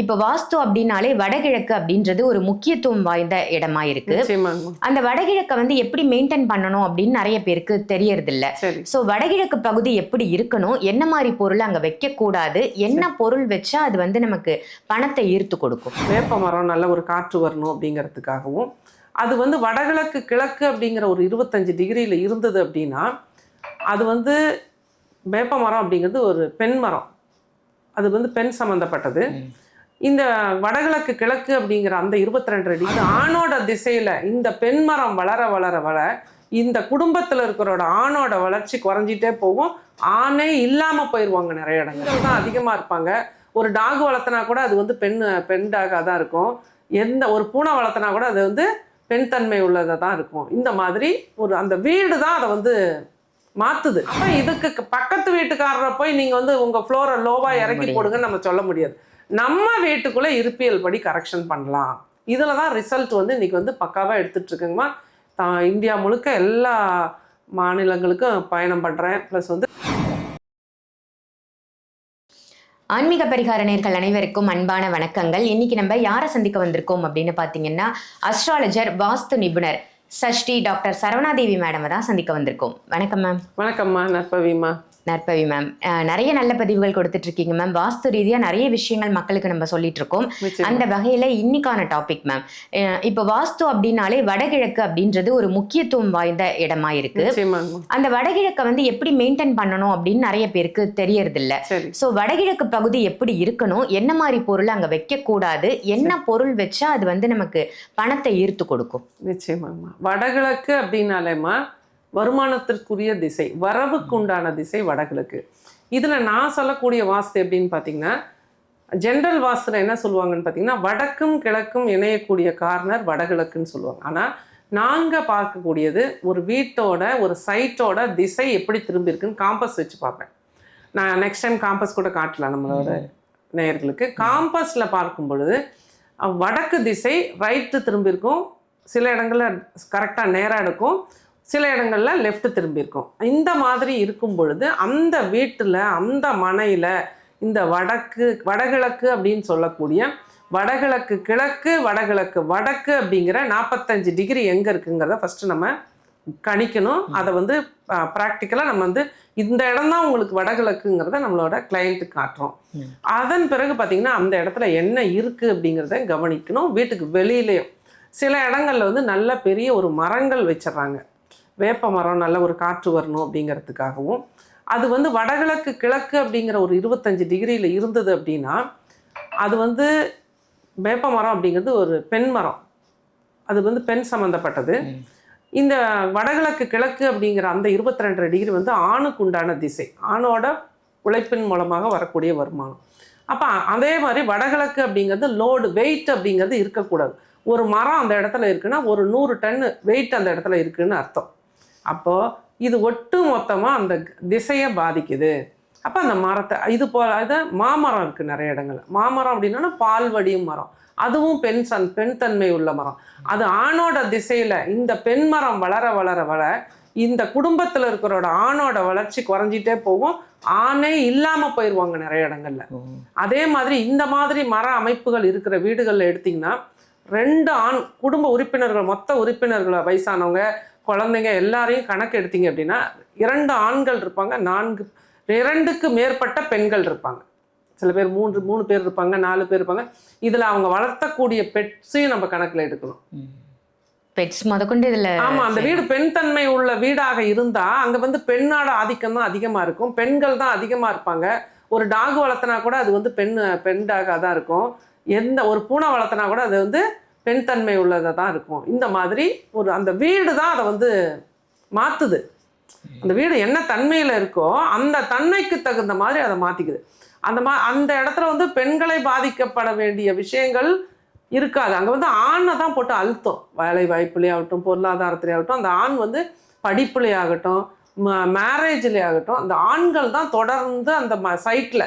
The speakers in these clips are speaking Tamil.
இப்ப வாஸ்து அப்படின்னாலே வடகிழக்கு அப்படின்றது ஒரு முக்கியத்துவம் வாய்ந்த இடமா இருக்கு அந்த வடகிழக்கை வந்து எப்படி மெயின்டைன் பண்ணணும் அப்படின்னு நிறைய பேருக்கு தெரியறது இல்ல சோ வடகிழக்கு பகுதி எப்படி இருக்கணும்? என்ன மாதிரி பொருள் அங்க வைக்க கூடாது என்ன பொருள் வச்சா அது வந்து நமக்கு பணத்தை ஈர்த்து கொடுக்கும்? வேப்ப மரம் நல்ல ஒரு காற்று வரணும் அப்படிங்கிறதுக்காகவும் அது வந்து வடகிழக்கு கிழக்கு அப்படிங்கிற ஒரு இருபத்தஞ்சு டிகிரியில் இருந்தது அப்படின்னா அது வந்து வேப்ப மரம் அப்படிங்கிறது ஒரு பெண் மரம். அது வந்து பெண் சம்மந்தப்பட்டது இந்த வடகிழக்கு கிழக்கு அப்படிங்கிற அந்த இருபத்தி ரெண்டு அது ஆணோட திசையில் இந்த பெண் மரம் வளர வளர வளர இந்த குடும்பத்தில் இருக்கிறோட ஆணோட வளர்ச்சி குறைஞ்சிட்டே போகும். ஆணே இல்லாமல் போயிடுவாங்க நிறைய இடங்கள். தான் அதிகமாக இருப்பாங்க. ஒரு டாக் வளர்த்தனா கூட அது வந்து பெண் பெண் டாகாக தான் இருக்கும். எந்த ஒரு பூனை வளர்த்தனா கூட அது வந்து பெண் தன்மை உள்ளதாக தான் இருக்கும். இந்த மாதிரி ஒரு அந்த வீடு தான் அதை வந்து மாத்துது. அப்ப இதுக்கு பக்கத்து வீட்டுக்காரரை போய் நீங்க வந்து உங்க ஃப்ளோரை லோவா இறக்கி. போடுங்கன்னு நம்ம சொல்ல முடியாது. நம்ம வீட்டுக்குள்ளே இருப்பியல் படி கரெக்ஷன் பண்ணலாம். இதில் தான் ரிசல்ட் வந்து இன்றைக்கி வந்து பக்காவாக எடுத்துட்ருக்குங்கம்மா தான் இந்தியா முழுக்க எல்லா மாநிலங்களுக்கும் பயணம் பண்ணுறேன் ப்ளஸ் வந்து ஆன்மீக பரிகார நேர்கள் அனைவருக்கும் அன்பான வணக்கங்கள். இன்னைக்கு நம்ம யாரை சந்திக்க வந்திருக்கோம் அப்படின்னு பார்த்தீங்கன்னா அஸ்ட்ராலஜர் வாஸ்து நிபுணர் சஷ்டி டாக்டர் சரவணாதேவி மேடம் தான் சந்திக்க வந்திருக்கோம். வணக்கம் மேம். வணக்கம்மா நற்பவிமா. நற்பவி மேம். நிறைய நல்ல பதிவுகள் கொடுத்துட்டு இருக்கீங்க மேம். வாஸ்து ரீதியா நிறைய விஷயங்கள் மக்களுக்கு நம்ம சொல்லிட்டு இருக்கோம். அந்த வகையில இன்னைக்கான டாபிக் மேம். இப்போ வாஸ்து அப்படின்னாலே வடகிழக்கு அப்படின்றது ஒரு முக்கியத்துவம் வாய்ந்த இடமா இருக்கு. அந்த வடகிழக்கை வந்து எப்படி மெயின்டைன் பண்ணணும் அப்படின்னு நிறைய பேருக்கு தெரியறது இல்ல சரி. ஸோ வடகிழக்கு பகுதி எப்படி இருக்கணும்? என்ன மாதிரி பொருள் அங்க வைக்க கூடாது என்ன பொருள் வச்சா அது வந்து நமக்கு பணத்தை ஈர்த்து கொடுக்கும்? நிச்சயமாம்மா வடகிழக்கு அப்படின்னாலேம்மா வருமானத்திற்குரிய திசை வரவுக்கு உண்டான திசை வடகிழக்கு. இதில் நான் சொல்லக்கூடிய வாஸ்து எப்படின்னு பார்த்தீங்கன்னா ஜென்ரல் வாஸ்துல என்ன சொல்லுவாங்கன்னு பார்த்தீங்கன்னா வடக்கும் கிழக்கும் இணையக்கூடிய கார்னர் வடகிழக்குன்னு சொல்லுவாங்க. ஆனால் நாங்கள் பார்க்கக்கூடியது ஒரு வீட்டோட ஒரு சைட்டோட திசை எப்படி திரும்பி இருக்குன்னு காம்பஸ் வச்சு பார்ப்பேன். நான் நெக்ஸ்ட் டைம் காம்பஸ் கூட காட்டலாம் நம்மளோட நேயர்களுக்கு. காம்பஸில் பார்க்கும் பொழுது வடக்கு திசை ரைட்டு திரும்பி இருக்கும் சில இடங்களில் கரெக்டாக நேராக இருக்கும் சில இடங்களில் லெஃப்ட் திரும்பி இருக்கும். இந்த மாதிரி இருக்கும் பொழுது அந்த வீட்டில் அந்த மனையில் இந்த வடக்கு வடகிழக்கு அப்படின்னு சொல்லக்கூடிய வடகிழக்கு கிழக்கு வடகிழக்கு வடக்கு அப்படிங்கிற நாற்பத்தஞ்சு டிகிரி எங்கே இருக்குங்கிறத ஃபஸ்ட்டு நம்ம கணிக்கணும். அதை வந்து ப்ராக்டிக்கலாக நம்ம வந்து இந்த இடம் தான் உங்களுக்கு வடகிழக்குங்கிறத நம்மளோட கிளைண்ட்டுக்கு காட்டுறோம். அதன் பிறகு பார்த்தீங்கன்னா அந்த இடத்துல என்ன இருக்குது அப்படிங்கிறத கவனிக்கணும். வீட்டுக்கு வெளியிலையும் சில இடங்கள்ல வந்து நல்ல பெரிய ஒரு மரங்கள் வச்சிடுறாங்க வேப்ப மரம் நல்ல ஒரு காற்று வரணும் அப்படிங்கிறதுக்காகவும் அது வந்து வடகிழக்கு கிழக்கு அப்படிங்கிற ஒரு இருபத்தஞ்சு டிகிரியில் இருந்தது அப்படின்னா அது வந்து வேப்ப மரம் அப்படிங்கிறது ஒரு பெண் மரம். அது வந்து பெண் சம்மந்தப்பட்டது இந்த வடகிழக்கு கிழக்கு அப்படிங்கிற அந்த இருபத்தி ரெண்டரை டிகிரி வந்து ஆணுக்கு உண்டான திசை. ஆணோட உழைப்பின் மூலமாக வரக்கூடிய வருமானம். அப்போ அதே மாதிரி வடகிழக்கு அப்படிங்கிறது லோடு வெயிட் அப்படிங்கிறது இருக்கக்கூடாது. ஒரு மரம் அந்த இடத்துல இருக்குன்னா ஒரு நூறு டன்னு வெயிட் அந்த இடத்துல இருக்குன்னு அர்த்தம். அப்போது இது ஒட்டு மொத்தமாக அந்த திசையை பாதிக்குது. அப்போ அந்த மரத்தை இது போல் அது மாமரம் இருக்குது நிறைய இடங்கள்ல. மாமரம் அப்படின்னா பால் வடியும் மரம். அதுவும் பெண் சன் பெண் தன்மை உள்ள மரம். அது ஆணோட திசையில் இந்த பெண் மரம் வளர வளர வளர இந்த குடும்பத்தில் இருக்கிறோட ஆணோட வளர்ச்சி குறைஞ்சிட்டே போகும். ஆணே இல்லாமல் போயிடுவாங்க நிறைய இடங்கள்ல. அதே மாதிரி இந்த மாதிரி மர அமைப்புகள் இருக்கிற வீடுகளில் எடுத்திங்கன்னா ரெண்டு ஆண் குடும்ப உறுப்பினர்கள் மொத்த உறுப்பினர்கள் வயசானவங்க குழந்தைங்க எல்லாரையும் கணக்கு எடுத்தீங்க அப்படின்னா இரண்டு ஆண்கள் இருப்பாங்க நான்கு இரண்டுக்கு மேற்பட்ட பெண்கள் இருப்பாங்க. சில பேர் மூன்று மூணு பேர் இருப்பாங்க நாலு பேர் இருப்பாங்க. இதில் அவங்க வளர்த்தக்கூடிய பெட்ஸையும் நம்ம கணக்கில் எடுக்கணும். பெட்ஸ் முதற்கொண்டு இதுல ஆமா அந்த வீடு பெண் தன்மை உள்ள வீடாக இருந்தா அங்க வந்து பெண்ணோட ஆதிக்கம் தான் அதிகமா இருக்கும். பெண்கள் தான் அதிகமா இருப்பாங்க. ஒரு டாக் வளர்த்தனா கூட அது வந்து பெண் பெண் டாகாக தான் இருக்கும். எந்த ஒரு பூனை வளர்த்தனா கூட அது வந்து பெண் தன்மை உள்ளதாக தான் இருக்கும். இந்த மாதிரி ஒரு அந்த வீடு தான் அதை வந்து மாற்றுது அந்த வீடு என்ன தன்மையில் இருக்கோ அந்த தன்மைக்கு தகுந்த மாதிரி அதை மாற்றிக்குது அந்த மா அந்த இடத்துல வந்து பெண்களை பாதிக்கப்பட வேண்டிய விஷயங்கள் இருக்காது. அங்கே வந்து ஆணை தான் போட்டு அழுத்தம். வேலை வாய்ப்புலேயே ஆகட்டும் பொருளாதாரத்திலே ஆகட்டும் அந்த ஆண் வந்து படிப்புலேயே ஆகட்டும் மேரேஜ்லேயே ஆகட்டும் அந்த ஆண்கள் தான் தொடர்ந்து அந்த ம சைட்டில்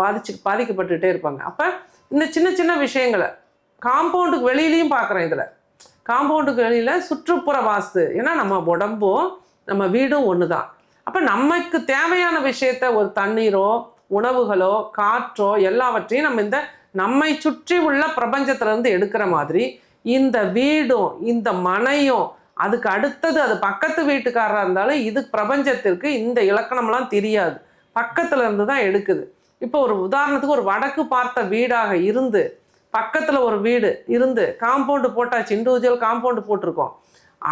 பாதிச்சு பாதிக்கப்பட்டுகிட்டே இருப்பாங்க. அப்போ இந்த சின்ன சின்ன விஷயங்களை காம்பவுண்டுக்கு வெளியிலையும் பார்க்குறேன் இதில். காம்பவுண்டுக்கு வெளியில் சுற்றுப்புற வாஸ்து. ஏன்னா நம்ம உடம்பும் நம்ம வீடும் ஒன்று தான் அப்போ நமக்கு தேவையான விஷயத்த ஒரு தண்ணீரோ உணவுகளோ காற்றோ எல்லாவற்றையும் நம்ம இந்த நம்மை சுற்றி உள்ள பிரபஞ்சத்திலேருந்து எடுக்கிற மாதிரி இந்த வீடும் இந்த மனையும் அதுக்கு அடுத்தது அது பக்கத்து வீட்டுக்காரராக இருந்தாலும் இது பிரபஞ்சத்திற்கு இந்த இலக்கணம்லாம் தெரியாது. பக்கத்தில் இருந்து தான் எடுக்குது. இப்போ ஒரு உதாரணத்துக்கு ஒரு வடக்கு பார்த்த வீடாக இருந்து பக்கத்துல ஒரு வீடு இருந்து காம்பவுண்டு போட்டாச்சு இண்டிவிஜுவல் காம்பவுண்டு போட்டிருக்கோம்.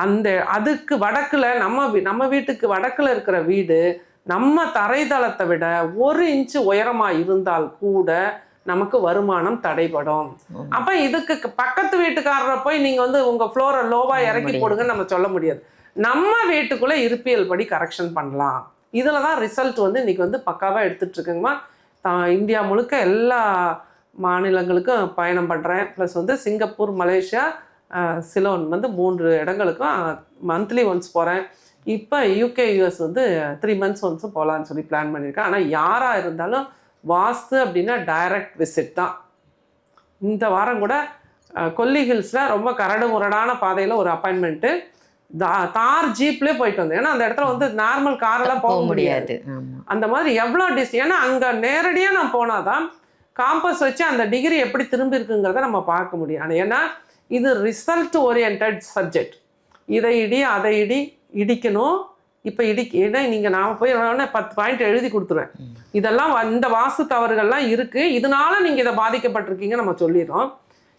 அந்த அதுக்கு வடக்குல நம்ம நம்ம வீட்டுக்கு வடக்குல இருக்கிற வீடு நம்ம தரைதளத்தை விட ஒரு இன்ச்சு உயரமா இருந்தால் கூட நமக்கு வருமானம் தடைபடும். அப்ப இதுக்கு பக்கத்து வீட்டுக்காரரை போய் நீங்க வந்து உங்க ஃப்ளோரை லோவா இறக்கி. போடுங்கன்னு நம்ம சொல்ல முடியாது. நம்ம வீட்டுக்குள்ள இருப்பியல் படி கரெக்ஷன் பண்ணலாம். இதுல தான் ரிசல்ட் வந்து இன்னைக்கு வந்து பக்காவா எடுத்துட்டு இருக்குங்கம்மா. இந்தியா முழுக்க எல்லா மாநிலங்களுக்கும் பயணம் பண்ணுறேன் ப்ளஸ் வந்து சிங்கப்பூர் மலேசியா சிலோன் வந்து மூன்று இடங்களுக்கும் மந்த்லி ஒன்ஸ் போகிறேன் இப்போ யூகே யூஎஸ் வந்து த்ரீ மந்த்ஸ் ஒன்ஸும் போகலான்னு சொல்லி பிளான் பண்ணியிருக்கேன். ஆனால் யாராக இருந்தாலும் வாஸ்து அப்படின்னா டைரக்ட் விசிட் தான். இந்த வாரம் கூட கொல்லி ஹில்ஸில் ரொம்ப கரடு முரடான பாதையில் ஒரு அப்பாயின்மெண்ட்டு தார் ஜீப்லேயே போயிட்டு வந்தேன். ஏன்னா அந்த இடத்துல வந்து நார்மல் காரெல்லாம் போக முடியாது. அந்த மாதிரி எவ்வளோ டிஸ் ஏன்னா அங்கே நேரடியாக நான் போனாதான் காம்பஸ் வச்சு அந்த டிகிரி எப்படி திரும்பி இருக்குங்கிறத நம்ம பார்க்க முடியும். ஆனால் ஏன்னா இது ரிசல்ட் ஓரியன்ட் சப்ஜெக்ட் இதை இடி அதை இடி இடிக்கணும். இப்போ இடிக்க ஏன்னா நீங்கள் நான் போய் உடனே பத்து பாயிண்ட் எழுதி கொடுத்துருவேன். இதெல்லாம் இந்த வாஸ்து தவறுகள்லாம் இருக்குது இதனால நீங்கள் இதை பாதிக்கப்பட்டிருக்கீங்க நம்ம சொல்லிடுறோம்.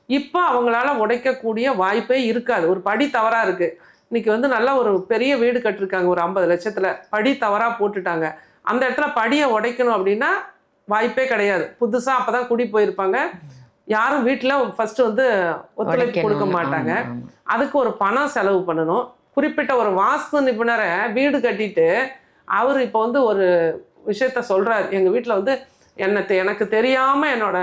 இப்போ அவங்களால உடைக்கக்கூடிய வாய்ப்பே இருக்காது. ஒரு படி தவறாக இருக்குது இன்னைக்கு வந்து நல்ல ஒரு பெரிய வீடு கட்டிருக்காங்க ஒரு ஐம்பது லட்சத்தில். படி தவறாக போட்டுட்டாங்க. அந்த இடத்துல படியை உடைக்கணும் அப்படின்னா வாய்ப்பே கிடையாது. புதுசாக அப்போ தான் குடி போயிருப்பாங்க. யாரும் வீட்டில் ஃபர்ஸ்ட் வந்து ஒத்துழைப்பு கொடுக்க. மாட்டாங்க. அதுக்கு ஒரு பணம் செலவு பண்ணணும். குறிப்பிட்ட ஒரு வாஸ்து நிபுணரை வீடு கட்டிட்டு அவர் இப்போ வந்து ஒரு விஷயத்த சொல்றாரு. எங்க வீட்டில் வந்து என்னை எனக்கு தெரியாம என்னோட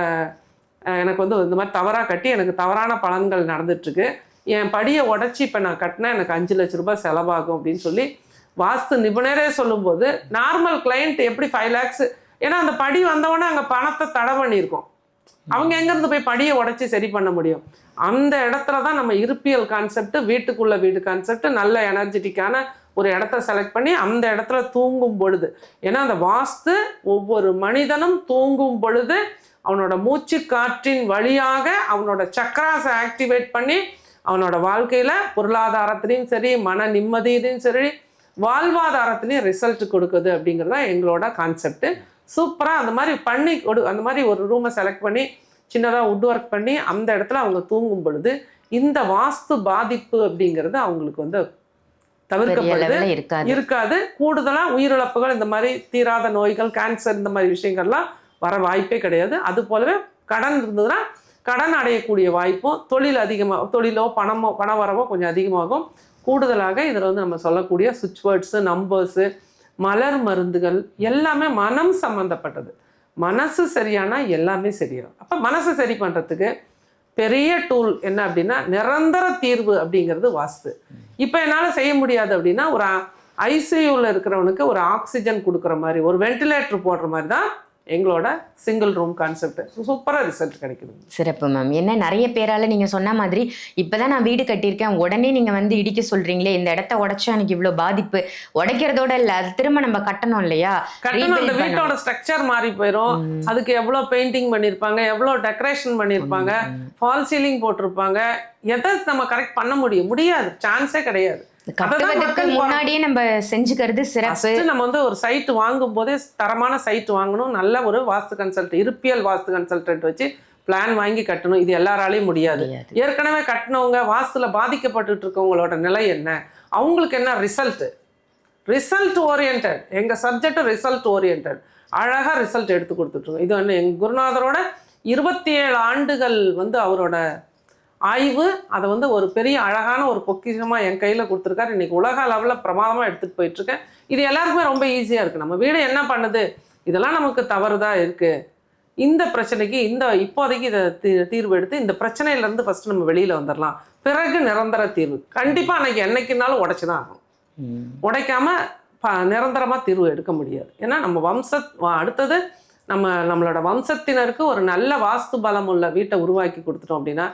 எனக்கு வந்து இந்த மாதிரி தவறா கட்டி எனக்கு தவறான பலன்கள் நடந்துட்டு இருக்கு என் படியை உடச்சி இப்போ நான் கட்டினா எனக்கு அஞ்சு லட்ச ரூபாய் செலவாகும் அப்படின்னு சொல்லி வாஸ்து நிபுணரே சொல்லும்போது நார்மல் கிளையண்ட் எப்படி ஃபைவ் லேக்ஸ் ஏன்னா அந்த படி வந்தவொடனே அங்கே பணத்தை தடை பண்ணியிருக்கோம். அவங்க எங்கேருந்து போய் படியை உடைச்சி சரி பண்ண முடியும்? அந்த இடத்துல தான் நம்ம இருப்பியல் கான்செப்ட் வீட்டுக்குள்ள வீடு கான்செப்ட் நல்ல எனர்ஜெட்டிக்கான ஒரு இடத்த செலக்ட் பண்ணி அந்த இடத்துல தூங்கும் பொழுது. ஏன்னா அந்த வாஸ்து ஒவ்வொரு மனிதனும் தூங்கும் பொழுது அவனோட மூச்சு காற்றின் வழியாக அவனோட சக்கராஸை ஆக்டிவேட் பண்ணி அவனோட வாழ்க்கையில பொருளாதாரத்திலையும் சரி மன நிம்மதியிலையும் சரி வாழ்வாதாரத்திலையும் ரிசல்ட் கொடுக்குது அப்படிங்கிறது தான் எங்களோட கான்செப்ட் சூப்பராக அந்த மாதிரி பண்ணி கொடு அந்த மாதிரி ஒரு ரூமை செலக்ட் பண்ணி சின்னதாக வுட் ஒர்க் பண்ணி அந்த இடத்துல அவங்க தூங்கும் பொழுது இந்த வாஸ்து பாதிப்பு அப்படிங்கிறது அவங்களுக்கு வந்து தவிர்க்கப்படுது. இருக்காது. இருக்காது. கூடுதலா உயிரிழப்புகள் இந்த மாதிரி தீராத நோய்கள் கேன்சர் இந்த மாதிரி விஷயங்கள்லாம் வர வாய்ப்பே கிடையாது. அது போலவே கடன் இருந்ததுன்னா கடன் அடையக்கூடிய வாய்ப்பும் தொழில் அதிகமாக தொழிலோ பணமோ பண வரவோ கொஞ்சம் அதிகமாகும். கூடுதலாக இதில் வந்து நம்ம சொல்லக்கூடிய சுவிட்ச் வேர்ட்ஸு நம்பர்ஸு மலர் மருந்துகள் எல்லாமே மனம் சம்மந்தப்பட்டது மனசு சரியானா எல்லாமே சரியாகும். அப்போ மனசு சரி பண்ணுறதுக்கு பெரிய டூல் என்ன அப்படின்னா நிரந்தர தீர்வு அப்படிங்கிறது வாஸ்து. இப்போ என்னால் செய்ய முடியாது அப்படின்னா ஒரு ஐசியூவில் இருக்கிறவனுக்கு ஒரு ஆக்சிஜன் கொடுக்குற மாதிரி ஒரு வென்டிலேட்டர் போடுற மாதிரி தான் எங்களோட சிங்கிள் ரூம் கான்செப்ட் சூப்பராக ரிசல்ட் கிடைக்குது. சிறப்பு மேம் என்ன நிறைய பேரால நீங்க சொன்ன மாதிரி இப்பதான் நான் வீடு கட்டியிருக்கேன். உடனே நீங்க வந்து இடிக்க சொல்றீங்களே இந்த இடத்த உடைச்சா எனக்கு இவ்வளவு பாதிப்பு. உடைக்கிறதோட இல்ல அது திரும்ப நம்ம கட்டணும் இல்லையா? கட்டணும். அந்த வீட்டோட ஸ்ட்ரக்சர் மாறி போயிடும் அதுக்கு எவ்வளோ பெயிண்டிங் பண்ணியிருப்பாங்க எவ்வளோ டெக்கரேஷன் பண்ணியிருப்பாங்க ஃபால் சீலிங் போட்டிருப்பாங்க. எதை நம்ம கரெக்ட் பண்ண முடியும்? முடியாது. சான்ஸே கிடையாது. கட்டுவதற்கு முன்னாடியே நம்ம செஞ்சுக்கிறது சிறப்பு. நம்ம வந்து ஒரு சைட் வாங்கும் போதே தரமான சைட் வாங்கணும். நல்ல ஒரு வாஸ்து கன்சல்ட் இருப்பியல் வாஸ்து கன்சல்டன்ட் வச்சு பிளான் வாங்கி கட்டணும். இது எல்லாராலையும் முடியாது. ஏற்கனவே கட்டினவங்க வாஸ்துல பாதிக்கப்பட்டுட்டு இருக்கவங்களோட நிலை என்ன? அவங்களுக்கு என்ன ரிசல்ட் ரிசல்ட் ஓரியன்ட் எங்க சப்ஜெக்ட் ரிசல்ட் ஓரியன்ட் அழகா ரிசல்ட் எடுத்து கொடுத்துட்ருக்கோம் இது வந்து எங்க குருநாதரோட இருபத்தி ஏழு ஆண்டுகள் வந்து அவரோட ஆய்வு அதை வந்து ஒரு பெரிய அழகான ஒரு பொக்கிஷமாக என் கையில் கொடுத்துருக்காரு. இன்னைக்கு உலக அளவில் பிரமாதமாக எடுத்துகிட்டு போயிட்டுருக்கேன். இது எல்லாருக்குமே ரொம்ப ஈஸியாக இருக்குது நம்ம வீடு என்ன பண்ணுது? இதெல்லாம் நமக்கு தவறுதான் இருக்குது இந்த பிரச்சனைக்கு இந்த இப்போதைக்கு இதை தீ தீர்வு எடுத்து இந்த பிரச்சனையிலேருந்து ஃபஸ்ட்டு நம்ம வெளியில் வந்துடலாம் பிறகு நிரந்தர தீர்வு. கண்டிப்பாக அன்னைக்கு என்னைக்குனாலும் உடச்சி தான் ஆகும். உடைக்காம ப நிரந்தரமாக தீர்வு எடுக்க முடியாது. ஏன்னா நம்ம வம்ச அடுத்தது நம்ம நம்மளோட வம்சத்தினருக்கு ஒரு நல்ல வாஸ்து பலம் உள்ள வீட்டை உருவாக்கி கொடுத்துட்டோம் அப்படின்னா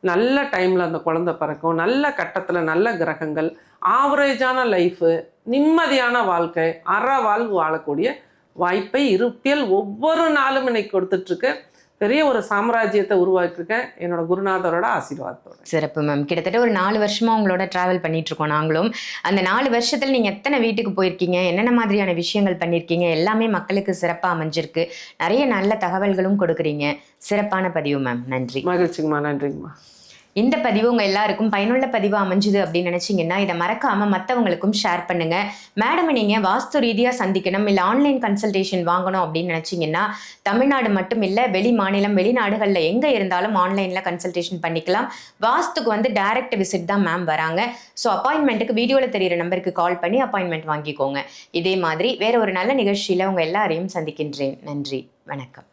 நல்ல டைமில் அந்த குழந்தை பிறக்கும். நல்ல கட்டத்தில் நல்ல கிரகங்கள். ஆவரேஜான லைஃபு நிம்மதியான வாழ்க்கை அற வாழ்வு வாழக்கூடிய வாய்ப்பை இருப்பியல் ஒவ்வொரு நாளும் இன்னைக்கு கொடுத்துட்ருக்கு பெரிய ஒரு சாம்ராஜ்யத்தை உருவாக்கியிருக்கேன். என்னோட குருநாதரோட ஆசீர்வாதத்தோட. சிறப்பு மேம் கிட்டத்தட்ட ஒரு நாலு வருஷமா உங்களோட டிராவல் பண்ணிட்டு இருக்கோம் நாங்களும். அந்த நாலு வருஷத்துல நீங்க எத்தனை வீட்டுக்கு போயிருக்கீங்க? என்னென்ன மாதிரியான விஷயங்கள் பண்ணியிருக்கீங்க எல்லாமே மக்களுக்கு சிறப்பா அமைஞ்சிருக்கு. நிறைய நல்ல தகவல்களும் கொடுக்குறீங்க. சிறப்பான பதிவு மேம் நன்றி. மகிழ்ச்சிங்கம்மா. நன்றிங்கம்மா. இந்த பதிவு உங்கள் எல்லாருக்கும் பயனுள்ள பதிவு அமைஞ்சுது அப்படின்னு நினச்சிங்கன்னா இதை மறக்காமல் மற்றவங்களுக்கும் ஷேர் பண்ணுங்கள் மேடமை நீங்கள் வாஸ்து ரீதியாக சந்திக்கணும் இல்லை ஆன்லைன் கன்சல்டேஷன் வாங்கணும் அப்படின்னு நினைச்சீங்கன்னா தமிழ்நாடு மட்டும் இல்லை வெளி மாநிலம் வெளிநாடுகளில் எங்கே இருந்தாலும் ஆன்லைனில் கன்சல்டேஷன் பண்ணிக்கலாம். வாஸ்துக்கு வந்து டைரக்ட் விசிட் தான் மேம் வராங்க. ஸோ அப்பாயின்மெண்ட்டுக்கு வீடியோவில் தெரியிற நம்பருக்கு கால் பண்ணி அப்பாயின்மெண்ட் வாங்கிக்கோங்க. இதே மாதிரி வேறு ஒரு நல்ல நிகழ்ச்சியில் உங்கள் எல்லாரையும் சந்திக்கின்றேன். நன்றி. வணக்கம்.